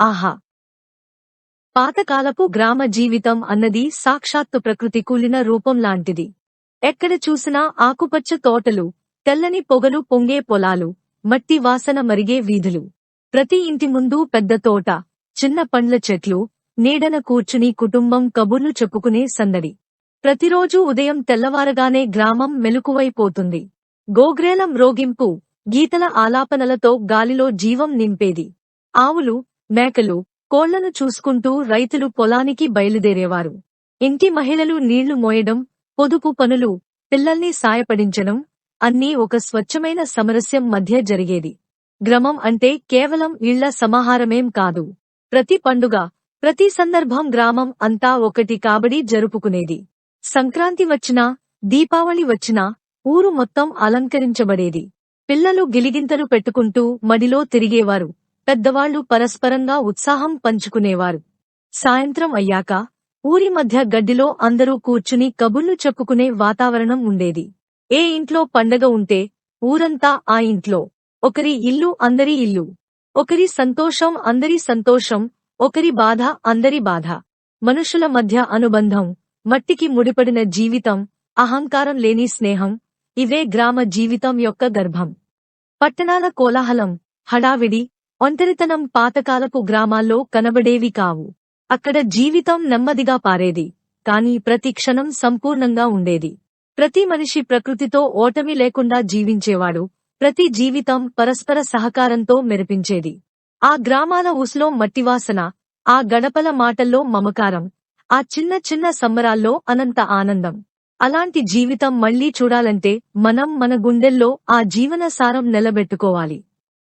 ఆహా. పాతకాలపు గ్రామ జీవితం అన్నది సాక్షాత్తు ప్రకృతి కూలిన రూపం లాంటిది. ఎక్కడ చూసినా ఆకుపచ్చ తోటలు తెల్లని పొగలు పొంగే పొలాలు మట్టి వాసన మరిగే వీధులు. ప్రతి ఇంటి ముందు పెద్ద తోట చిన్న పండ్ల చెట్లు నీడన కూర్చుని కుటుంబం కబుర్లు చెప్పుకునే సందడి. ప్రతిరోజూ ఉదయం తెల్లవారగానే గ్రామం మెలుకువైపోతుంది. గోగ్రేలం రోగింపు గీతల ఆలాపనలతో గాలిలో జీవం నింపేది. ఆవులు మేకలు కోళ్ళను చూసుకుంటూ రైతులు పొలానికి బయలుదేరేవారు. ఇంటి మహిళలు నీళ్ళు మోయడం పొదుపు పనులు పిల్లల్ని సాయపడించడం అన్నీ ఒక స్వచ్ఛమైన సమరస్యం మధ్య జరిగేది. గ్రమం అంటే కేవలం ఇళ్ళ సమాహారమేం కాదు. ప్రతి పండుగ ప్రతి సందర్భం గ్రామం అంతా ఒకటి కాబడి జరుపుకునేది. సంక్రాంతి వచ్చినా దీపావళి వచ్చినా ఊరు మొత్తం అలంకరించబడేది. పిల్లలు గిలిగింతలు పెట్టుకుంటూ మడిలో తిరిగేవారు. పెద్దవాళ్ళు పరస్పరంగా ఉత్సాహం పంచుకునేవారు. సాయంత్రం అయ్యాక ఊరి మధ్య గడ్డిలో అందరూ కూర్చుని కబుర్లు చెప్పుకునే వాతావరణం ఉండేది. ఏ ఇంట్లో పండగ ఉంటే ఊరంతా ఆ ఇంట్లో. ఒకరి ఇల్లు అందరి ఇల్లు. ఒకరి సంతోషం అందరి సంతోషం ఒకరి బాధ అందరి బాధ. మనుషుల మధ్య అనుబంధం మట్టికి ముడిపడిన జీవితం అహంకారం లేని స్నేహం ఇవే గ్రామ జీవితం యొక్క గర్భం. పట్టణాల కోలాహలం హడావిడి ఒంటరితనం పాతకాలపు గ్రామాల్లో కనబడేవి కావు. అక్కడ జీవితం నెమ్మదిగా పారేది కాని ప్రతి క్షణం సంపూర్ణంగా ఉండేది. ప్రతి మనిషి ప్రకృతితో ఓటమి లేకుండా జీవించేవాడు ప్రతి జీవితం పరస్పర సహకారంతో మెరిపించేది. ఆ గ్రామాల ఊసులో మట్టివాసన ఆ గడపల మాటల్లో మమకారం ఆ చిన్న చిన్న సంబరాల్లో అనంత ఆనందం. అలాంటి జీవితం మళ్ళీ చూడాలంటే మనం మన గుండెల్లో ఆ జీవన సారం నిలబెట్టుకోవాలి.